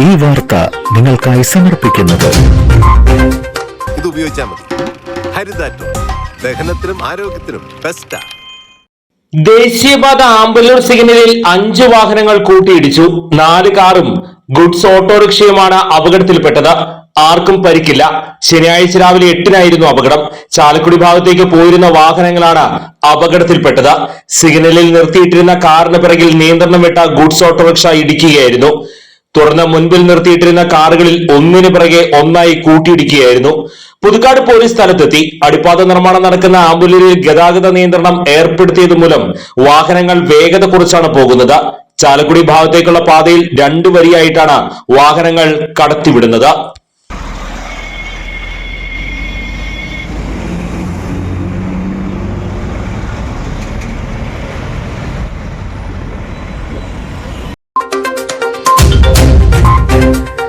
ഈ വാർത്ത നിങ്ങൾക്കായി സമർപ്പിക്കുന്നത്. ഇത് ഉപയോഗിച്ചാൽ മതി. ഹരിതാറ്റോ. ദഹനത്തിനും ആരോഗ്യത്തിനും ബെസ്റ്റാ ദേശീയപാത ആംബുലൻസ് സിഗ്നലിൽ അഞ്ച് വാഹനങ്ങൾ കൂട്ടിയിടിച്ചു. നാല് കാറും ഗുഡ്സ് ഓട്ടോറിക്ഷയുമാണ് അപകടത്തിൽപ്പെട്ടത്. ആർക്കും പരിക്കില്ല. ശനിയാഴ്ച രാവിലെ എട്ടിനായിരുന്നു അപകടം. ചാലക്കുടി ഭാഗത്തേക്ക് പോയിരുന്ന വാഹനങ്ങളാണ് അപകടത്തിൽപ്പെട്ടത്. സിഗ്നലിൽ നിർത്തിയിട്ടിരുന്ന കാറിന് പിറകിൽ നിയന്ത്രണം വിട്ട ഗുഡ്സ് ഓട്ടോറിക്ഷ ഇടിക്കുകയായിരുന്നു. തുടർന്ന് മുൻപിൽ നിർത്തിയിട്ടിരുന്ന കാറുകളിൽ ഒന്നിനു പിറകെ ഒന്നായി കൂട്ടിയിടിക്കുകയായിരുന്നു. പുതുക്കാട് പോലീസ് സ്ഥലത്തെത്തി. അടിപ്പാത നിർമ്മാണം നടക്കുന്ന ആംബുലൻസിൽ ഗതാഗത നിയന്ത്രണം ഏർപ്പെടുത്തിയത് മൂലം വാഹനങ്ങൾ വേഗത കുറച്ചാണ് പോകുന്നത്. ചാലക്കുടി ഭാഗത്തേക്കുള്ള പാതയിൽ രണ്ടു വരിയായിട്ടാണ് വാഹനങ്ങൾ കടത്തിവിടുന്നത്.